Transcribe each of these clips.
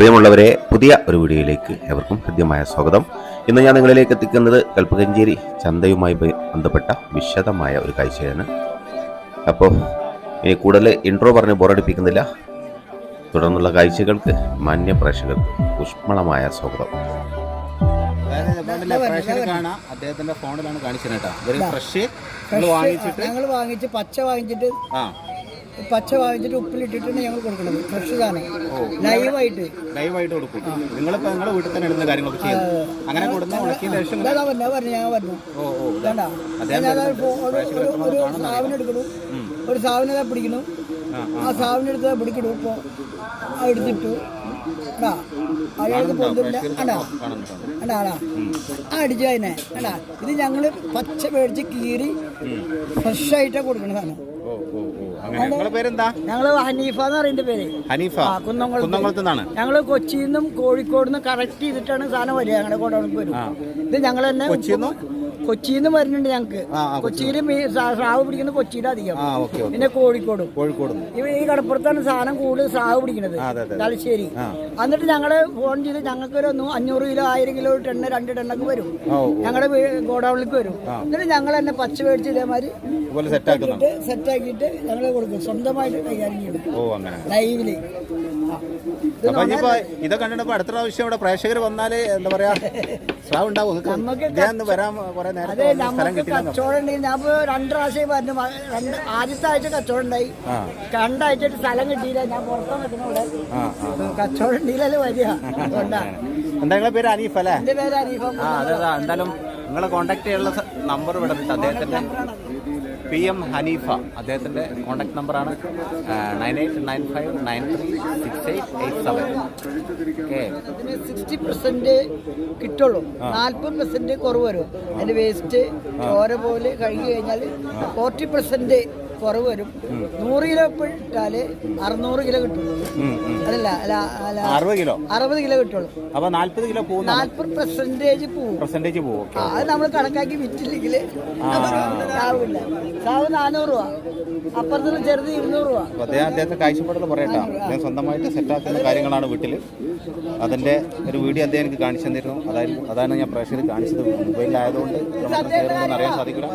പ്രിയമുള്ളവരെ പുതിയ ഒരു വീഡിയോയിലേക്ക് എവർക്കും ഹൃദ്യമായ സ്വാഗതം. ഇന്ന് ഞാൻ നിങ്ങളിലേക്ക് എത്തിക്കുന്നത് കൽപ്പകഞ്ചേരി ചന്തയുമായി ബന്ധപ്പെട്ട വിശദമായ ഒരു കാഴ്ചയാണ്. അപ്പോൾ ഇനി കൂടുതൽ ഇൻട്രോ പറഞ്ഞ് ബോറടിപ്പിക്കുന്നില്ല തുടർന്നുള്ള കാഴ്ചകൾക്ക് മാന്യ പ്രേക്ഷകർക്ക് ഊഷ്മളമായ സ്വാഗതം. അദ്ദേഹത്തിന്റെ ഫോണിലാണ് കാണിച്ചത് കേട്ടോ ഫ്രഷ് വാങ്ങിച്ചിട്ട് ഞങ്ങൾ വാങ്ങിച്ച് പച്ച വാങ്ങിച്ചിട്ട് ആ. പച്ച വാങ്ങിച്ചിട്ട് ഉപ്പിലിട്ടിട്ടാണ് ഞങ്ങൾ കൊടുക്കുന്നത്. ഫ്രഷ് സാധനം. ലൈവായിട്ട്. ലൈവായിട്ട് കൊടുക്കും. നിങ്ങളിപ്പോ നിങ്ങളുടെ വീട്ടിൽ തന്നെ ഇടുന്ന കാര്യങ്ങളൊക്കെ ചെയ്യുന്നു അങ്ങനെ കൊടുക്കുന്ന ഉണക്കിയ ശേഷം ഇതാ പറഞ്ഞു ഞാൻ പറഞ്ഞു വേണ്ട ഞാൻ ഒരു സാധനം എടുക്കണം ഒരു സാധനം പിടിക്കണം ആ സാധനം എടുത്ത് പിടിക്കണം ഇപ്പോൾ എടുത്തിട്ടു. അടാ അയാൾക്ക് പൊന്തില്ല അടാ അടാ അടാ ആ അടിച്ചു അതിനെ അടാ ഇത് ഞങ്ങൾ പച്ച മേടിച്ച് കീറി ഫ്രഷ് ആയിട്ടാണ് കൊടുക്കണ സാധനം. നിങ്ങളുടെ പേരെന്താ? ഞങ്ങൾ ഹനീഫ എന്ന് പറയുന്ന പേര്. ഹനീഫ. കുന്നംകുളത്ത്. നിന്നാണ്. ഞങ്ങൾ കൊച്ചിയിൽ നിന്നും കോഴിക്കോട് നിന്ന് കറക്റ്റ് ചെയ്തിട്ടാണ് സാധനം വരിക ഞങ്ങളുടെ കൂടെ വരും ഇത് ഞങ്ങൾ തന്നെ കൊച്ചിയിൽ കൊച്ചിയിൽ നിന്ന് വരുന്നുണ്ട് ഞങ്ങൾക്ക് കൊച്ചിയിൽ. കൊച്ചിയിൽ സ്രാവ് പിടിക്കുന്നത് കൊച്ചിയുടെ അധികം. പിന്നെ കോഴിക്കോടും. കോഴിക്കോട്. ഇവ ഈ കടപ്പുറത്താണ് സാധനം കൂടുതൽ സ്രാവ് പിടിക്കുന്നത്. തലശ്ശേരി. എന്നിട്ട് ഞങ്ങൾ ഫോൺ ചെയ്ത് ഞങ്ങൾക്ക് ഒരു അഞ്ഞൂറ് കിലോ ആയിരം കിലോ ടെണ്ണ് രണ്ട് ടെണ്ണൊക്കെ വരും. ഞങ്ങളുടെ ഗോഡൌണിലേക്ക് വരും. എന്നിട്ട് ഞങ്ങൾ തന്നെ പച്ച മേടിച്ച് ഇതേമാതിരി ഇതുപോലെ സെറ്റ് ആക്കുന്നുണ്ട് സെറ്റ് ആക്കിയിട്ട് ഞങ്ങൾ കൊടുക്കും. സ്വന്തമായിട്ട് കൈകാര്യം ചെയ്യും. ലൈവിൽ. അപ്പൊ ഇനിയിപ്പോ ഇതൊക്കെ കണ്ടിട്ട് അടുത്ത പ്രാവശ്യം ഇവിടെ പ്രേക്ഷകർ വന്നാൽ എന്താ പറയാ സ്രാവ് ഉണ്ടാവും. ഇദ്ദേഹം വരാൻ കുറെ നേരത്തെ സ്ഥലം കിട്ടില്ല കച്ചവടം ഉണ്ടെങ്കിൽ ഞാൻ രണ്ട് പ്രാവശ്യം പറഞ്ഞു രണ്ട് ആദ്യത്തെ ആഴ്ച കച്ചവടം ഉണ്ടായി. രണ്ടാഴ്ച സ്ഥലം കിട്ടിയില്ല. ഞാൻ പുറത്താണ് കച്ചവടം ഉണ്ടെങ്കിലല്ലേ വരിക. എന്താ പേര് അനീഫ് അല്ലേ? എന്റെ പേര് അനീഫ്. ആ അതെ എന്തായാലും നിങ്ങളെ കോണ്ടാക്ട് ചെയ്യാനുള്ള നമ്പർ ഇവിടെ അദ്ദേഹത്തിന്റെ പി എം ഹനീഫ അദ്ദേഹത്തിന്റെ കോൺടാക്ട് നമ്പറാണ് nine eight nine five nine three six eight eight seven. Okay sixty percent കിട്ടുള്ളൂ. നാൽപ്പത് പെർസെന്റ് കുറവ് വരും. അതിന്റെ വേസ്റ്റ് ഓരോ പോലെ കഴുകി കഴിഞ്ഞാൽ ഫോർട്ടി പെർസെന്റ് കുറവ് വരും. നൂറ് കിലോ ഇട്ടാൽ അറുന്നൂറ് കിലോ കിട്ടുള്ളൂ അതല്ല അല്ല അറുപത് കിലോ? അറുപത് കിലോ കിട്ടുള്ളൂ. അപ്പൊ നാല്പത് കിലോ പോകും നാല്പത് പെർസെന്റേജ് പോകും പെർസെന്റേജ് പോകും അത് നമ്മൾ കണക്കാക്കി വിറ്റില്ലെങ്കിൽ സാവില്ല സാവ് നാനൂറ് രൂപ. അപ്പുറത്തുള്ള ചെറുത് ഇരുന്നൂറ് രൂപ. അദ്ദേഹം അദ്ദേഹത്തെ കാഴ്ചപ്പാടുകൾ പറയട്ടോ. അദ്ദേഹം സ്വന്തമായിട്ട് സെറ്റാക്കുന്ന കാര്യങ്ങളാണ് വീട്ടിൽ അതിന്റെ ഒരു വീഡിയോ അദ്ദേഹം എനിക്ക് കാണിച്ചു തന്നിരുന്നു. അതായത് അതാണ് ഞാൻ പ്രേക്ഷകർ കാണിച്ചത്. മൊബൈലിലായതുകൊണ്ട് അറിയാൻ സാധിക്കില്ല.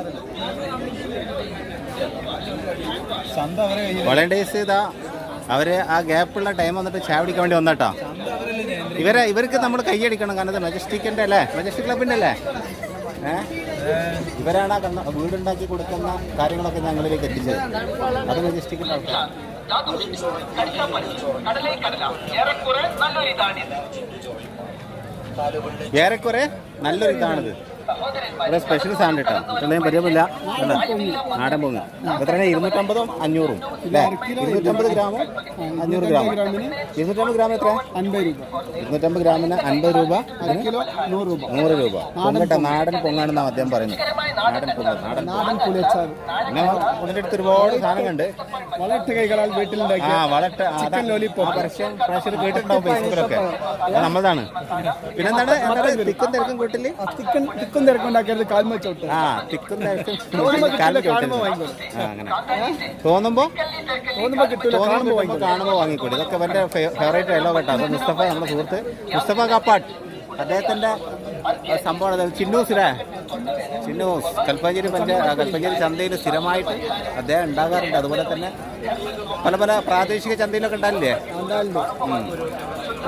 വളണ്ടേഴ്സ് ഇതാ അവർ ആ ഗ്യാപ്പുള്ള ടൈം വന്നിട്ട് ചായ പിടിക്കാൻ വേണ്ടി വന്നട്ടോ. ഇവരെ ഇവർക്ക് നമ്മൾ കൈയടിക്കണം കാരണം ഇത് മെജസ്റ്റിക്കിന്റെ അല്ലേ? മെജസ്റ്റിക് ക്ലബിന്റെ അല്ലേ? ഏഹ് ഇവരാണ് ആ കണ്ണ വീടുണ്ടാക്കി കൊടുക്കുന്ന കാര്യങ്ങളൊക്കെ ഞങ്ങളിലേക്ക് എത്തിച്ചത്. അത് മെജസ്റ്റിക്കിന്റെ ആൾക്കാർ ഏറെക്കുറെ നല്ലൊരു ഇതാണിത് ഇവിടെ സ്പെഷ്യൽ സാധനം കേട്ടോ ഇത്രയും പരിചയമില്ല? നാടൻ പൊങ്ങ്. എത്രയാണ് ഇരുന്നൂറ്റമ്പതും അഞ്ഞൂറും. അല്ലേ? ഇരുന്നൂറ്റമ്പത് ഗ്രാമും അഞ്ഞൂറ് ഗ്രാം ഇരുന്നൂറ്റമ്പത് ഗ്രാം എത്ര അൻപത് രൂപ. ഇരുന്നൂറ്റമ്പത് ഗ്രാമിന് അൻപത് രൂപ. നൂറ് രൂപ. നൂറ് രൂപ. പൊങ്ങട്ടെ നാടൻ പൊങ്ങാണെന്നാണ് അദ്ദേഹം പറയുന്നത്. നാടൻ പൊങ്ങ്. നാടൻ നാടൻ പുലച്ചാറ് അതിന്റെ അടുത്ത് ഒരുപാട് സാധനങ്ങളുണ്ട് വളട്ട് കൈകളാൽ വീട്ടിലുണ്ടാക്കി ആ വളട്ട് കേട്ടിട്ടുണ്ടാവും ഫേസ്ബുക്കിലൊക്കെ നമ്മളതാണ് പിന്നെന്താണ്? തിക്കും തിരക്കും കൂട്ടിൽ തിക്കൻ തിക്കും തിരക്കുണ്ടാക്കിയത് കാൽമ ചോട്ട് ആ തിക്കും തിരക്കും. കാലിൽ ചോട്ടിൽ. ആ അങ്ങനെ. തോന്നുമ്പോ? തോന്നുമ്പോ തോന്നുമ്പോ കാണുമ്പോ വാങ്ങിക്കൂടി? ഇതൊക്കെ എന്റെ ഫേവറേറ്റ് ഡയലോഗ് കേട്ടോ അത് മുസ്തഫ നമ്മുടെ സുഹൃത്ത്. മുസ്തഫ കപ്പാട്ട്. അദ്ദേഹത്തിന്റെ സംഭവമാണ് സംഭവം അത് ചിന്നൂസിലെ ചിന്നൂസ്. കൽപ്പഞ്ചേരി പഞ്ചായത്ത് കൽപ്പഞ്ചേരി ചന്തയിൽ സ്ഥിരമായിട്ട് അദ്ദേഹം ഉണ്ടാകാറുണ്ട്. അതുപോലെ തന്നെ പല പല പ്രാദേശിക ചന്തയിലൊക്കെ ഉണ്ടാവില്ലേ?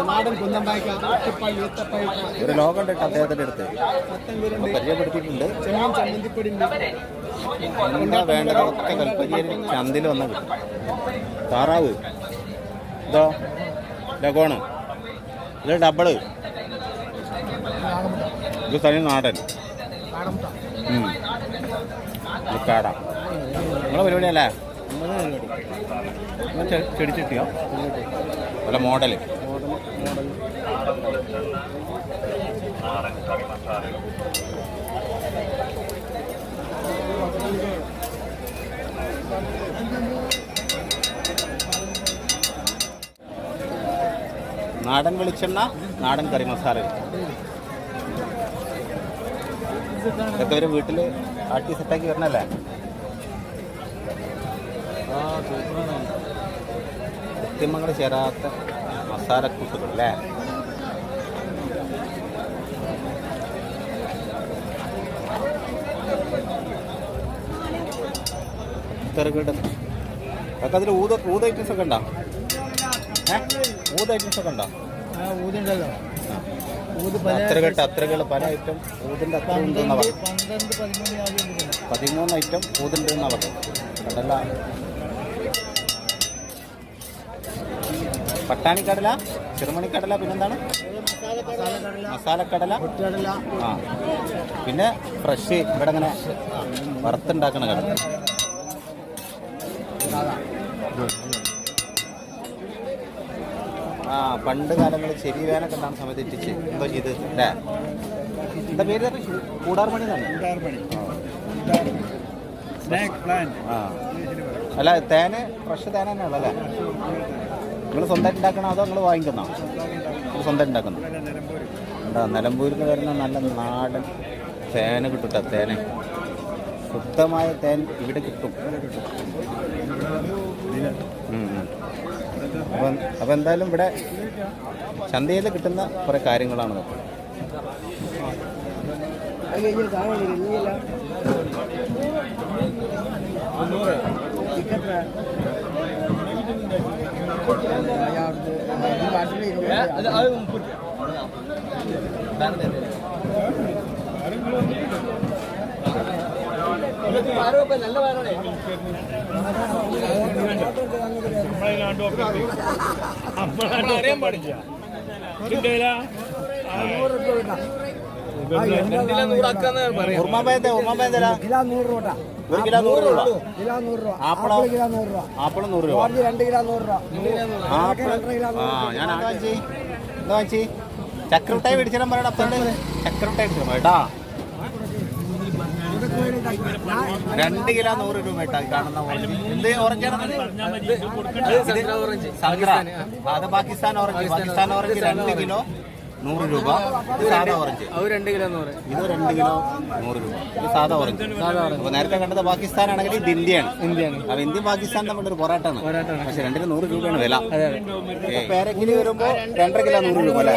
നാടൻ കുന്നമ്പായ്ക്ക ഒരു ലോകം കേട്ടോ അദ്ദേഹത്തിന്റെ അടുത്ത്. പരിചയപ്പെടുത്തിയിട്ടുണ്ട്. ചെമ്മീൻ ചമ്മന്തിപ്പൊടി എന്താ വേണ്ടതൊക്കെ കൽപ്പഞ്ചേരി ചന്തയിൽ വന്ന കിട്ടും. താറാവ്. ഇതോ? ലഗോണ് ഇത് ഡബിൾ. ഇത് തനി നാടൻ. കാട. നിങ്ങളെ പരിപാടിയല്ലേ? ചെടിച്ചിട്ടിയോ നല്ല ചെ- ചെടിച്ചട്ടിയോ അല്ല മോഡൽ. നാടൻ വെളിച്ചെണ്ണ നാടൻ കറി മസാല. ഇതൊക്കെ ഒരു വീട്ടിൽ ആട്ടി സെറ്റാക്കി വരണല്ലേ? കൃത്യമങ്ങൾ ചേരാത്ത മസാലക്കൂട്ടുകൾ അല്ലേ? ചെറുകിട അതൊക്കെ അതിൽ ഊത ഊത ഐറ്റംസ് ഒക്കെ ഉണ്ടോ? ഏ? ഊത ഐറ്റംസ് ഒക്കെ ഉണ്ടോ? ഊതുണ്ടല്ലോ. അത്രകെട്ട് അത്രകൾ പല ഐറ്റം ഊതിന്റെ അത്ര ഉണ്ടെന്നാ പറഞ്ഞു പതിമൂന്ന് ഐറ്റം ഊതുണ്ട് എന്നാ പറഞ്ഞു കടല. പട്ടാണിക്കടല ചെറുമണിക്കടല പിന്നെന്താണ്? മസാലക്കടല. ആ. പിന്നെ ഫ്രഷ് ഇവിടെ അങ്ങനെ വറുത്തുണ്ടാക്കണ കടല. ആ പണ്ട് കാലങ്ങളിൽ ചെവി വേനൊക്കെ ഉണ്ടാകുന്ന സമയത്ത് ഇട്ടിച്ച്. എന്തോ ചെയ്ത് അല്ലേ എന്താ പേര്? കൂടാർ പണി തന്നെ. ആ. അല്ല തേന് ഫ്രഷ് തേന തന്നെ ഉള്ളല്ലേ നിങ്ങൾ സ്വന്തമായിട്ട് ഉണ്ടാക്കണോ അതോ നിങ്ങൾ വാങ്ങിക്കുന്നോ? സ്വന്തം സ്വന്തമായിട്ട് ഉണ്ടാക്കുന്നു. എന്താ നിലമ്പൂരിൽ നിന്ന് വരുന്ന നല്ല നാടൻ തേന് കിട്ടുട്ടോ തേന്. ശുദ്ധമായ തേൻ ഇവിടെ കിട്ടും. അപ്പം അപ്പം എന്തായാലും ഇവിടെ ചന്തയിൽ കിട്ടുന്ന കുറേ കാര്യങ്ങളാണ് കഴിഞ്ഞ് താഴെ ഇല്ല പറയണം ചക്രട്ടായി കിലോ നൂറ് രൂപ. ഒരു കിലോ നൂറ് രൂപ. കിലോ നൂറ് രൂപ. ആപ്പിളോ? ആപ്പിൾ കിലോ നൂറ് രൂപ. നൂറ് രൂപ. രണ്ട് കിലോ നൂറ് രൂപ. ആപ്പിൾ ആ ഞാൻ എന്താ വാങ്ങിച്ചേ? എന്താ വാങ്ങിച്ചേ? ചക്രമിട്ടായി മേടിച്ചാലും പറയടാ അപ്പന്റെ ചക്രമിട്ടായി മേടിച്ചാലും കേട്ടാ രണ്ട് കിലോ നൂറ് രൂപ കാണുന്ന ഓറഞ്ച് എന്ത് ഓറഞ്ചാണ് അത്? പാകിസ്ഥാൻ ഓറഞ്ച് പാകിസ്ഥാൻ ഓറഞ്ച് രണ്ട് കിലോ നൂറ് രൂപ. ഇത് സാധാ ഓറഞ്ച് അത് രണ്ട് കിലോ നൂറ് ഇത് രണ്ട് കിലോ നൂറ് രൂപ. ഇത് സാധാ ഓറഞ്ച് അപ്പൊ നേരത്തെ കണ്ടത് പാകിസ്ഥാൻ ആണെങ്കിൽ ഇത് ഇന്ത്യയാണ്. ഇന്ത്യയാണ്. അപ്പൊ ഇന്ത്യ പാകിസ്ഥാൻ തമ്മിലൊരു പോരാട്ടമാണ്. പോരാട്ടമാണ്. പക്ഷെ രണ്ടിന് നൂറ് രൂപയാണ് വില. അതെ പേരക്കിലി വരുമ്പോ രണ്ടര കിലോ നൂറ് രൂപ അല്ലേ?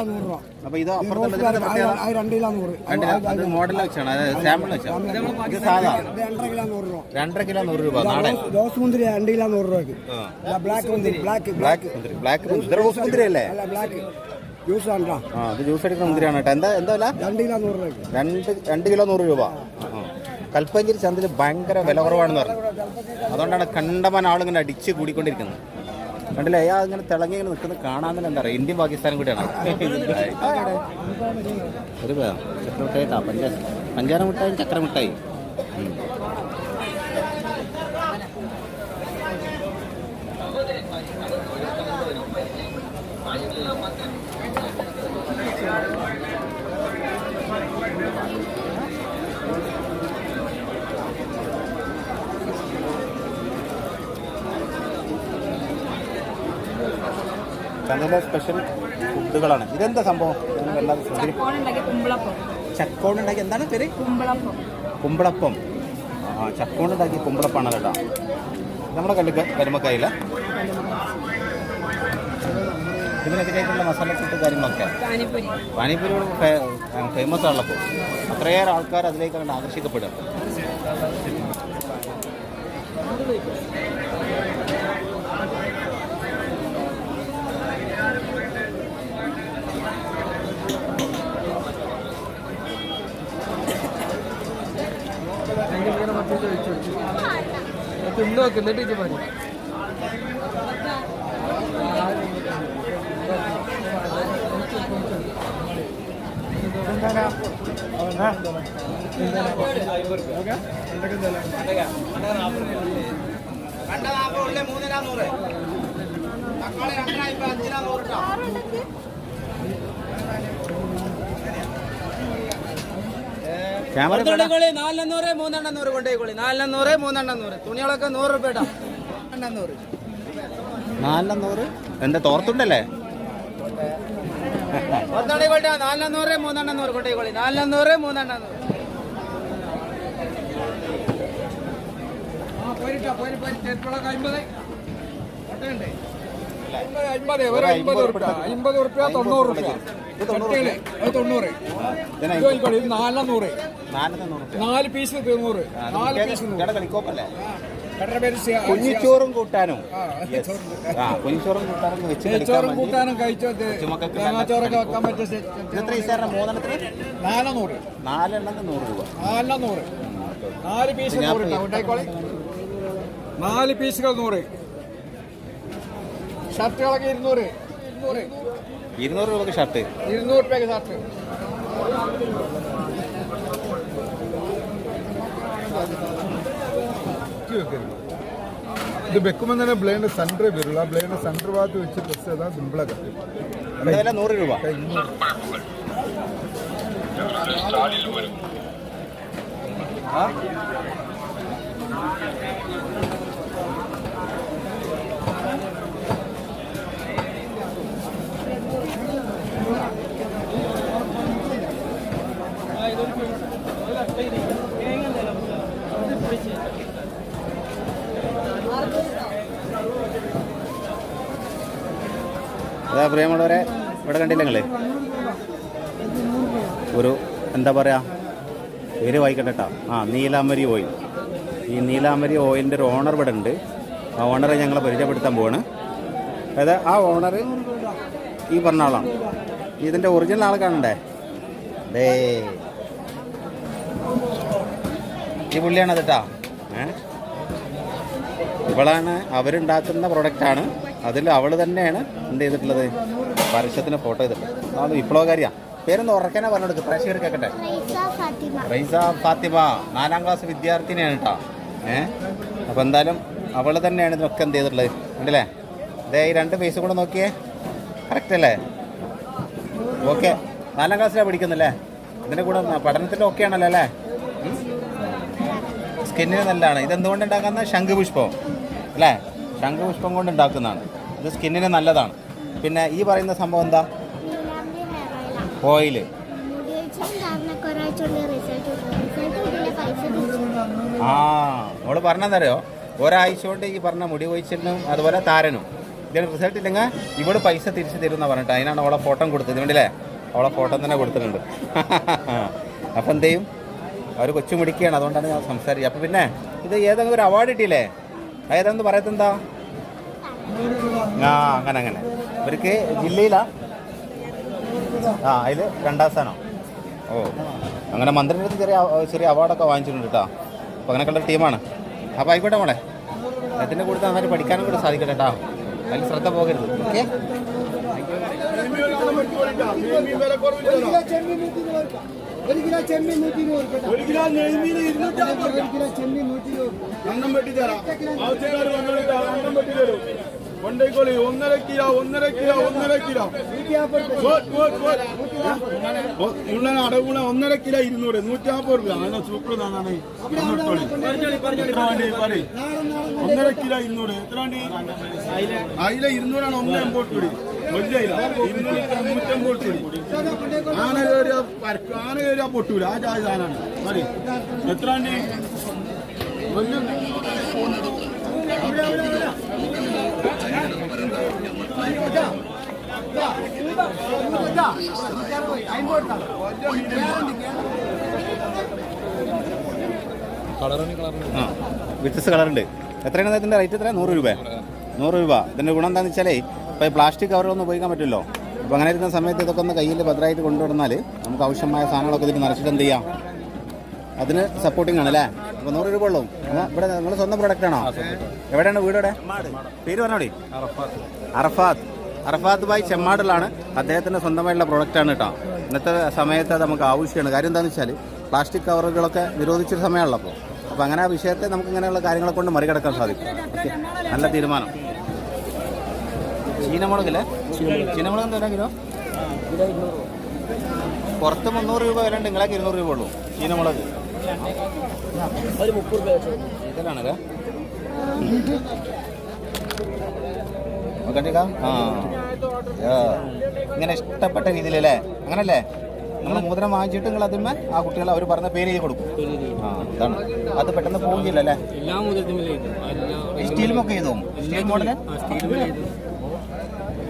അപ്പൊ ഇത് അപ്പുറത്തുള്ള ഇതിന്റെ പ്രത്യേകത രണ്ട് കിലോ നൂറ്. രണ്ട് അത് മോഡൽ വെച്ചാണ്. അതായത് സാമ്പിൾ വെച്ചാണ്. ഇത് സാധാ. രണ്ടര കിലോ നൂറ് രൂപ. രണ്ടര കിലോ നൂറ് രൂപ. നാടൻ. ദോശ മുന്തിരി രണ്ട് കിലോ നൂറ് രൂപയ്ക്ക്. ബ്ലാക്ക് മുന്തിരി ബ്ലാക്ക് ബ്ലാക്ക് മുന്തിരി ബ്ലാക്ക് മുന്തിരി. റോസ് അല്ല? ബ്ലാക്ക് ജ്യൂസ് ആണ്ടാ ആ ഇത് ജ്യൂസ് എടുക്കുന്ന മുന്തിരിയാണ് കേട്ടോ. എന്താ എന്താ വില? രണ്ട് കിലോ നൂറ് രൂപ രണ്ട് രണ്ട് കിലോ നൂറ് രൂപ. കൽപ്പഞ്ചിരി ചന്തയിൽ ഭയങ്കര വില കുറവാണെന്ന് പറഞ്ഞു. അതുകൊണ്ടാണ് കണ്ടമാൻ ആളിങ്ങനെ അടിച്ച് കൂടിക്കൊണ്ടിരിക്കുന്നത്. കണ്ടില്ലേ? അയാൾ ഇങ്ങനെ തിളങ്ങി ഇങ്ങനെ നിൽക്കുന്നത് കാണാൻ തന്നെ എന്താ പറയുക ഇന്ത്യയും പാകിസ്ഥാനും കൂടിയാണ്. ഒരു പഞ്ചാര മിഠായി ചക്ര മിഠായി. ചന്തയിലെ സ്പെഷ്യൽ ഫുഡുകളാണ്. ഇതെന്താ സംഭവം? ഇതിന് വല്ലാതെ ശ്രദ്ധ- ചക്കോണുണ്ടാക്കിയ കുമ്പളപ്പം. ചക്കോണ്ട് ഉണ്ടാക്കി എന്താണ് പേര്? കുമ്പളപ്പം. ആ ചക്കോണ്ട് ഉണ്ടാക്കിയ കുമ്പളപ്പാണ് കേട്ടോ. നമ്മുടെ കല്ലുക കരിമക്കായില്ല ഇതിനൊക്കെയായിട്ടുള്ള ഫുഡ് കാര്യങ്ങളൊക്കെ? പാനിപ്പൂരി. ഫേമസ് ആണല്ലോ അത്രയേറെ ആൾക്കാർ അതിലേക്ക് അങ്ങോട്ട് ആകർഷിക്കപ്പെടുക തിന്നു നോക്ക് എന്നിട്ട് ഇത് മതി ക്യാമറ കൊണ്ടുപോയിക്കോളി മൂന്നിനാ നൂറ്. മൂന്നെണ്ണം നൂറ് കൊണ്ടുപോയിക്കോളി നാലെണ്ണം നൂറ് മൂന്നെണ്ണം നൂറ് തുണികളൊക്കെ നൂറ് രൂപ ഇടാം എണ്ണം നൂറ് നാലെണ്ണം നൂറ് എന്താ തോർത്തുണ്ടല്ലേ? ഒന്നാണെ നാലെണ്ണൂറ് നാലെണ്ണം നൂറ് മൂന്നെണ്ണം നൂറ് കൊണ്ടുപോയിക്കോളി നാലെണ്ണൂറ് മൂന്നെണ്ണം നൂറ് ആ പോയിട്ടാ പോയി പോയി ചെറുപ്പളൊക്കെ അമ്പത് അമ്പത് തൊണ്ണൂറ് അത് തൊണ്ണൂറ്. ഇത് നാലെണ്ണം നൂറ്. നാല് പീസ് നൂറ്. നാല് പീസ് കളിക്കോപ്പല്ലേ? കുഞ്ഞിച്ചോറും കൂട്ടാനും. ആ, കുഞ്ഞിച്ചോറും കൂട്ടാനും വെച്ച് കൂട്ടാനും കഴിച്ചത് തേങ്ങാച്ചോറൊക്കെ വെക്കാൻ പറ്റിയ മൂന്നെണ്ണത്തിന്? നൂറ്. നാലെണ്ണത്തിന് നൂറ് രൂപ. നാലെണ്ണം നൂറ്. നാല് പീസ് നൂറ്. നാല് പീസുകൾ നൂറ്. ഷർട്ടുകളൊക്കെ ഇരുന്നൂറ്. ഇരുന്നൂറ്. രൂപക്ക് ഷർട്ട് ഇരുന്നൂറ് രൂപയ്ക്ക് ഷർട്ട് ഇത് വെക്കുമ്പോൾ തന്നെ ബ്ലേഡ് സെന്റർ വരുള്ളൂ ആ ബ്ലേഡ് സെന്റർ ഭാഗത്ത് വെച്ച് പ്രസ് ചെയ്താൽ സിമ്പിളൊക്കെ വില നൂറ് രൂപ. ആ? അതാ പ്രിയമുള്ളവരെ ഇവിടെ കണ്ടില്ല ഒരു എന്താ പറയുക പേര് വായിക്കട്ടെ കേട്ടോ ആ നീലാമരി ഓയിൽ. ഈ നീലാമരി ഓയിലിന്റെ ഒരു ഓണർ ഇവിടെ ഉണ്ട്. ആ ഓണറെ ഞങ്ങളെ പരിചയപ്പെടുത്താൻ പോവാണ്. അതായത് ആ ഓണർ ഈ പറഞ്ഞ ആളാണ്. ഇതിന്റെ ഒറിജിനൽ ആൾ കാണണ്ടേ? ഡേ ഈ പുള്ളിയാണ് കേട്ടോ ഇവളാണ് അവരുണ്ടാക്കുന്ന പ്രൊഡക്റ്റാണ് അതിൽ അവൾ തന്നെയാണ് എന്ത് ചെയ്തിട്ടുള്ളത്? പരസ്യത്തിന് ഫോട്ടോ ചെയ്തിട്ടുള്ളത്. അതാണ് വിപ്ലവകാരിയാ പേരൊന്ന് ഉറക്കനെ പറഞ്ഞെടുക്ക് പ്രേക്ഷകർ കേൾക്കട്ടെ. റൈസ ഫാത്തിമ. നാലാം ക്ലാസ് വിദ്യാർത്ഥിനിയാണ് കേട്ടോ. ഏഹ് അപ്പോൾ എന്തായാലും അവൾ തന്നെയാണ് ഇതിനൊക്കെ എന്ത് ചെയ്തിട്ടുള്ളത്? ഉണ്ടല്ലേ അതേ ഈ രണ്ട് ഫേസും കൂടെ നോക്കിയേ. കറക്റ്റ് അല്ലേ? ഓക്കെ നാലാം ക്ലാസ്സിലാണ് പഠിക്കുന്നില്ലേ? ഇതിന്റെ കൂടെ പഠനത്തിന്റെ ഓക്കെ ആണല്ലോ അല്ലേ? സ്കിന്നിന് നല്ലതാണ്. ഇതെന്തുകൊണ്ട് ഉണ്ടാക്കുന്ന ശംഖുപുഷ്പം. അല്ലേ? ശംഖുപുഷ്പം കൊണ്ട് ഉണ്ടാക്കുന്നതാണ്. ഇത് സ്കിന്നിന് നല്ലതാണ്. പിന്നെ ഈ പറയുന്ന സംഭവം എന്താ? ഓയിൽ. ആ നമ്മൾ പറഞ്ഞെന്നറിയോ ഒരാഴ്ച കൊണ്ട് ഈ പറഞ്ഞ മുടി കൊയിച്ചിട്ടും അതുപോലെ താരനും. ഇതിന് റിസൾട്ട് ഇല്ലെങ്കിൽ ഇവിടെ പൈസ തിരിച്ചു തരുന്ന പറഞ്ഞിട്ട് അതിനാണ് അവളെ ഫോട്ടോ കൊടുത്തത്. വേണ്ടില്ലേ അവളെ ഫോട്ടോ തന്നെ കൊടുത്തിട്ടുണ്ട്. അപ്പം എന്ത് ചെയ്യും? അവർ കൊച്ചു മുടിക്കുകയാണ് അതുകൊണ്ടാണ് ഞാൻ സംസാരിക്കുക അപ്പം പിന്നെ ഇത് ഏതെങ്കിലും ഒരു അവാർഡ് കിട്ടിയില്ലേ? ഏതെന്ന് പറയത്തെന്താ? ആ അങ്ങനെ അങ്ങനെ. ഇവർക്ക് ജില്ലയിലാ? ആ അതിൽ രണ്ടാം സ്ഥാനം. ഓ അങ്ങനെ മന്ത്രിയുടെ അടുത്ത് ചെറിയ ചെറിയ അവാർഡൊക്കെ വാങ്ങിച്ചിട്ടുണ്ട് കേട്ടോ. അപ്പോൾ അങ്ങനെയൊക്കെയുള്ള ടീമാണ് അപ്പോൾ ആയിക്കോട്ടെ മോളെ. അതിന്റെ കൂടുതൽ നന്നായിട്ട് പഠിക്കാനും കൂടെ സാധിക്കട്ടെ കേട്ടോ. അതിൽ ശ്രദ്ധ പോകരുത്. ഓക്കെ? ഒരു കിലോ നെയ്മീൻ ഇരുന്നൂറ്റി അമ്പത് അന്നം വെട്ടി തരാം ആവശ്യക്കാർ വന്നിട്ട് അന്നം വെട്ടി തരും കൊണ്ടേക്കോളി ഒന്നര കിലോ ഒന്നര കിലോ ഒന്നര കിലോ. ഉള്ള അടവുള്ള ഒന്നര കിലോ ഇരുന്നൂറ് നൂറ്റി നാൽപ്പത് രൂപ നല്ല സൂപ്പർ പറയും. ഒന്നര കിലോ ഇരുന്നൂറ്. എത്ര അയില. ഇരുന്നൂറാണ് ഒന്ന് എൺപോട്ട് കൂടി. ആന കയറി ആന കയറിയ പൊട്ടൂല ആ ജാതി സാധനമാണ് മതി എത്ര വേണ്ടി വലിയ ആ വ്യത്യസ്ത കളറുണ്ട് എത്രയാണ് ഇതിന്റെ റേറ്റ് എത്ര നൂറ് രൂപ നൂറ് രൂപ ഇതിന്റെ ഗുണം എന്താണെന്ന് വെച്ചാലേ ഇപ്പോൾ ഈ പ്ലാസ്റ്റിക് കവറുകളൊന്നും ഉപയോഗിക്കാൻ പറ്റുമല്ലോ അപ്പോൾ അങ്ങനെ ഇരുന്ന സമയത്ത് ഇതൊക്കെ ഒന്ന് കയ്യിൽ ഭദ്രമായിട്ട് കൊണ്ടുവന്നാൽ നമുക്ക് ആവശ്യമായ സാധനങ്ങളൊക്കെ ഇതിൽ നിറച്ചിട്ട് എന്ത് ചെയ്യാം? അതിന് സപ്പോർട്ടിംഗ് ആണ് അല്ലേ? അപ്പോൾ നൂറ് രൂപ ഉള്ളൂ. ഇവിടെ നിങ്ങൾ സ്വന്തം പ്രൊഡക്റ്റ് ആണോ? എവിടെയാണ് വീട് എവിടെ പേര് പറഞ്ഞോടി. അറഫാത്ത്. അറഫാത്ത്. ബായ് ചെമ്മാടിലാണ് അദ്ദേഹത്തിന്റെ സ്വന്തമായിട്ടുള്ള പ്രൊഡക്റ്റാണ് കേട്ടോ. ഇന്നത്തെ സമയത്ത് അത് നമുക്ക് ആവശ്യമാണ്. കാര്യം എന്താണെന്ന് വെച്ചാൽ പ്ലാസ്റ്റിക് കവറുകളൊക്കെ നിരോധിച്ചൊരു സമയമാണല്ലോ അപ്പോൾ അപ്പോൾ അങ്ങനെ ആ വിഷയത്തെ നമുക്ക് ഇങ്ങനെയുള്ള കാര്യങ്ങളെ കൊണ്ട് മറികടക്കാൻ സാധിക്കും. നല്ല തീരുമാനം. ചീനമുളകില്ലേ? ചീനമുളക് എന്താ കിലോ? പുറത്ത് മുന്നൂറ് രൂപ വില ഉണ്ട് നിങ്ങളേക്ക് ഇരുന്നൂറ് രൂപ ഉള്ളൂ. ചീനമുളക്. ഇതിലാണല്ലേ കണ്ടില്ല ആ. ഇങ്ങനെ ഇഷ്ടപ്പെട്ട രീതിയിലല്ലേ? അങ്ങനല്ലേ? നമ്മൾ മോതിരം വാങ്ങിച്ചിട്ട് നിങ്ങൾ അതിന്മേ ആ കുട്ടികൾ അവർ പറഞ്ഞ പേര് എഴുതി കൊടുക്കും. ആ അതാണ്. അത് പെട്ടെന്ന് പോവുകയും ചെയ്യില്ല അല്ലേ സ്റ്റീലുമൊക്കെ ചെയ്തു സ്റ്റീൽ മോഡൽ?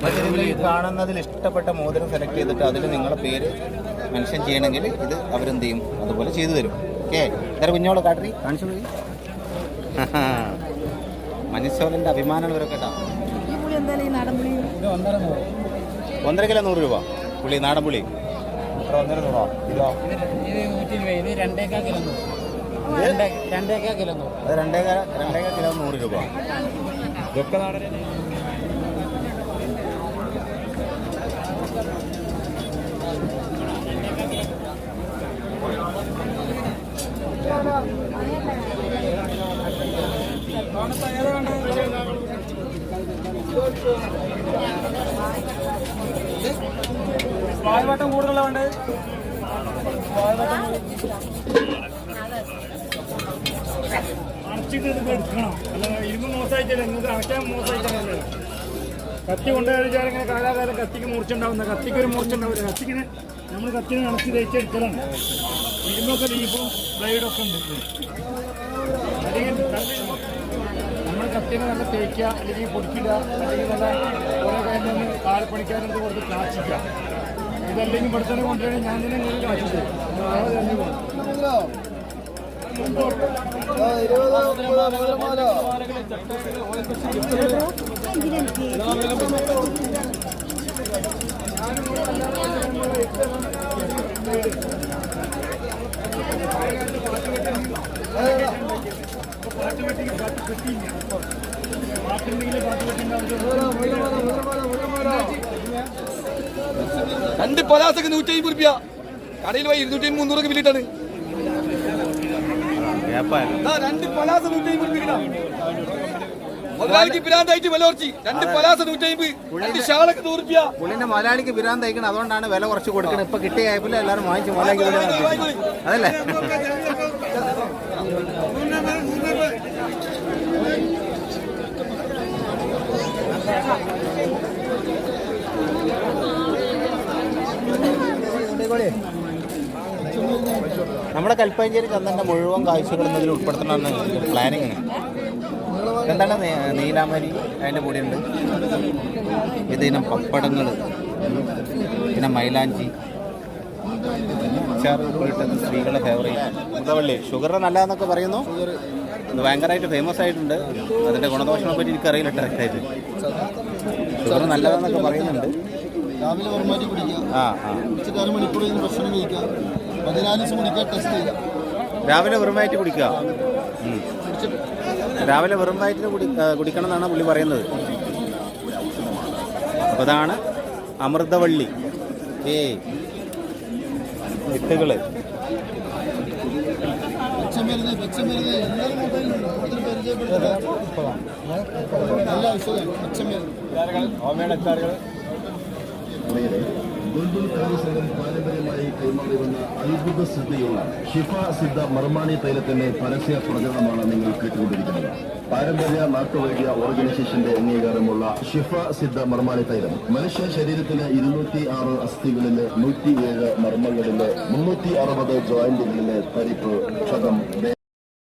ഇതിൽ കാണുന്നതിൽ ഇഷ്ടപ്പെട്ട മോതിരം സെലക്ട് ചെയ്തിട്ട് അതിൽ നിങ്ങളുടെ പേര് മെൻഷൻ ചെയ്യണമെങ്കിൽ ഇത് അവരെന്ത് ചെയ്യും? അതുപോലെ ചെയ്തു തരും. ഓക്കെ നേരെ കുഞ്ഞോളെ? കാട്ടി കാണിച്ചു പോയി മനുഷ്യന്റെ അഭിമാനം ഇവരൊക്കെ നാടൻ ഒന്നര കിലോ നൂറ് രൂപ. പുളി നാടൻ പുളി. ഒന്നര നൂറോ? കിലോ? രണ്ടേക്കാ കിലോ നൂറ്. രണ്ടേ രണ്ടേക്കാ കിലോ നൂറ്. രൂപ. രണ്ടേകാല രണ്ടേകാൽ പാൽവട്ടം കൂടുതലുള്ള വേണ്ടത്? അടച്ചിട്ട് എടുക്കണം. അല്ല ഇരുമ്പ് മോശമായിട്ടല്ലേ നിങ്ങൾക്ക് അടയ്ക്കാൻ മോശമായിട്ടല്ലേ. കത്തി കൊണ്ടുപോയാൽ ഇങ്ങനെ കാലാകാലം കത്തിക്ക് മൂർച്ചുണ്ടാവുന്ന കത്തിക്ക് ഒരു മൂർച്ചുണ്ടാവില്ല കത്തിക്കിന് നമ്മൾ കത്തിന് അടച്ച് തേച്ചെടുക്കലാണ് ഇരുമ്പൊക്കെ ലീഫും ബ്ലൈഡൊക്കെ ഉണ്ട്. അല്ലെങ്കിൽ നമ്മൾ കത്തിനെ നല്ല തേക്കുക അല്ലെങ്കിൽ പൊടിക്കുക അല്ലെങ്കിൽ നല്ല കുറേ കഴിഞ്ഞ് കാലപ്പണിക്കാരെടുത്ത് കൊടുത്ത് കാച്ചിക്കുക. ഇതല്ലെങ്കിൽ ഇവിടെ തന്നെ കൊണ്ടുവരണം ഞാൻ തന്നെ നിങ്ങൾ കാച്ചിട്ട് രണ്ട് പലാസൊക്കെ നൂറ്റി അമ്പത് റുപ്യ. കടയിൽ പോയി ഇരുന്നൂറ്റി മുന്നൂറ് മുന്നൂറൊക്കെ വില്ലിട്ടാണ് രണ്ട് പലാസ നൂറ്റി അമ്പത് റുപ്യ മുതലാളിക്ക് പിരാന്തായിട്ട് വില കുറച്ച്. രണ്ട് പലാസ നൂറ്റി അമ്പത് രണ്ട് ഷാളൊക്കെ നൂറ് റുപ്യ. പുള്ളിന്റെ മുതലാളിക്ക് വിരാൻ തയ്ക്കണം അതുകൊണ്ടാണ് വില കുറച്ച് കൊടുക്കുന്നത് ഇപ്പൊ കിട്ടിയ എല്ലാരും എല്ലാവരും മലയാളിക്ക് മുതലാളിക്ക് അതല്ലേ? നമ്മുടെ കൽപ്പഞ്ചേരി ചന്ദന്റെ മുഴുവൻ കാഴ്ചകളും ഇതിൽ ഉൾപ്പെടുത്തണമെന്ന് പ്ലാനിങ് എന്താണ് നീലാമരി അതിന്റെ കൂടെയുണ്ട്? ഇതിനം പപ്പടങ്ങൾ പിന്നെ മൈലാഞ്ചി. സ്ത്രീകളെ ഉൾപ്പെട്ടത് സ്ത്രീകളുടെ ഫേവറേറ്റ് മുതവള്ളി ഷുഗർ നല്ലതെന്നൊക്കെ പറയുന്നു. ഇത് ഭയങ്കരമായിട്ട് ഫേമസ് ആയിട്ടുണ്ട്. അതിന്റെ ഗുണദോഷങ്ങളെ പറ്റി എനിക്കറിയില്ല കറക്റ്റായിട്ട് ഷുഗർ നല്ലതെന്നൊക്കെ പറയുന്നുണ്ട്. രാവിലെ വെറുമാറ്റി കുടിക്കുക. ആ ആ. ഉച്ചയ്ക്ക് അര മണിക്കൂർ കഴിഞ്ഞ് ഭക്ഷണം കഴിക്കുക. പതിനാല് ദിവസം കുടിക്കുക ടെസ്റ്റ് ചെയ്യുക. രാവിലെ വെറും വയറ്റ് കുടിക്കുക. രാവിലെ വെറും വയറ്റിൽ കുടി കുടിക്കണം എന്നാണ് പുള്ളി പറയുന്നത്. അപ്പോൾ അതാണ് അമൃതവള്ളി. ഏ വിത്തുകൾ പച്ചമരുന്ന് പച്ചമരുന്ന് എല്ലാവരും മൊബൈലിലുണ്ട് അതിന് പരിചയപ്പെടുത്തുക നല്ല ഔഷധം പച്ചമരുന്ന് ഗുൽബുൽ ഖാദി സംഘം പാരമ്പര്യമായി കൈമാറി വന്ന അത്ഭുത സിദ്ധിയുള്ള ഷിഫ സിദ്ധ മർമാണി തൈലത്തിന്റെ പരസ്യ പ്രചരണമാണ് നിങ്ങൾ കേട്ടുകൊണ്ടിരിക്കുന്നത്. പാരമ്പര്യ നാട്ടുവൈദ്യ ഓർഗനൈസേഷന്റെ അംഗീകാരമുള്ള ഷിഫ സിദ്ധ മർമാണി തൈലം മനുഷ്യ ശരീരത്തിലെ ഇരുന്നൂറ്റി ആറ് അസ്ഥികളിലെ നൂറ്റിയേഴ് മർമ്മങ്ങളിലെ മുന്നൂറ്റി അറുപത് ജോയിന്റുകളിലെ തരിപ്പ് ക്ഷതം